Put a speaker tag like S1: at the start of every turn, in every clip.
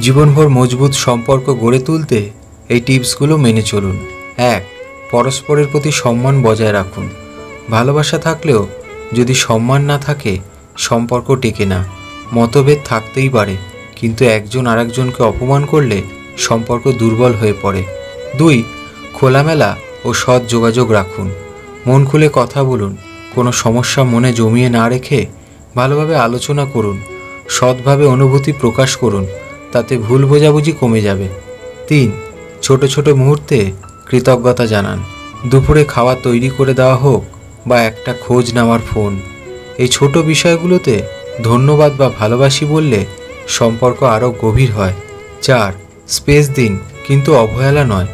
S1: জীবনভর মজবুত সম্পর্ক গড়ে তুলতে এই টিপসগুলো মেনে চলুন। এক, পরস্পরের প্রতি সম্মান বজায় রাখুন। ভালোবাসা থাকলেও যদি সম্মান না থাকে, সম্পর্ক টেকে না। মতভেদ থাকতেই পারে, কিন্তু একজন আরেকজনকে অপমান করলে সম্পর্ক দুর্বল হয়ে পড়ে। দুই, খোলামেলা ও সৎ যোগাযোগ রাখুন। মন খুলে কথা বলুন, কোনো সমস্যা মনে জমিয়ে না রেখে ভালোভাবে আলোচনা করুন, সৎভাবে অনুভূতি প্রকাশ করুন তাতে ভুল বোঝাবুঝি কমে যাবে। তিন, ছোট ছোট মুহূর্তে কৃতজ্ঞতা জানান। দুপুরে খাওয়া তৈরি করে দেওয়া হোক বা একটা খোঁজ নেওয়ার ফোন। এই ছোট বিষয়গুলোতে ধন্যবাদ বা ভালোবাসি বললে সম্পর্ক আরও গভীর হয়। চার, স্পেস দিন, কিন্তু অবহেলা নয়।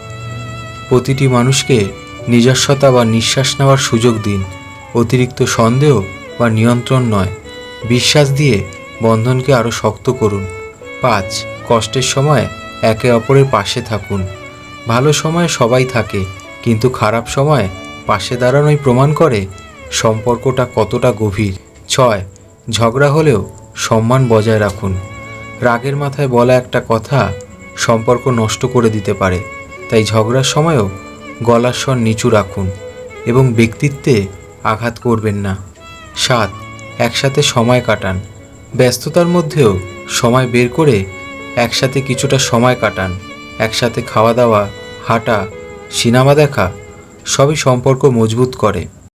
S1: প্রতিটি মানুষকে নিজস্বতা বা নিঃশ্বাস নেওয়ার সুযোগ দিন। অতিরিক্ত সন্দেহ বা নিয়ন্ত্রণ নয়। বিশ্বাস দিয়ে বন্ধনকে আরও শক্ত করুন। পাঁচ। কষ্টের সময় একে অপরের পাশে থাকুন। ভালো সময় সবাই থাকে, কিন্তু খারাপ সময় পাশে দাঁড়ানোই প্রমাণ করে সম্পর্কটা কতটা গভীর। ছয়। ঝগড়া হলেও সম্মান বজায় রাখুন। রাগের মাথায় বলা একটা কথা সম্পর্ক নষ্ট করে দিতে পারে। তাই ঝগড়ার সময়ও গলার স্বর নিচু রাখুন এবং ব্যক্তিত্বে আঘাত করবেন না। সাত। একসাথে সময় কাটান। ব্যস্ততার মধ্যেও সময় বের করে একসাথে কিছুটা সময় কাটান। একসাথে খাওয়া দাওয়া, হাঁটা, সিনেমা দেখা সবই সম্পর্ক মজবুত করে।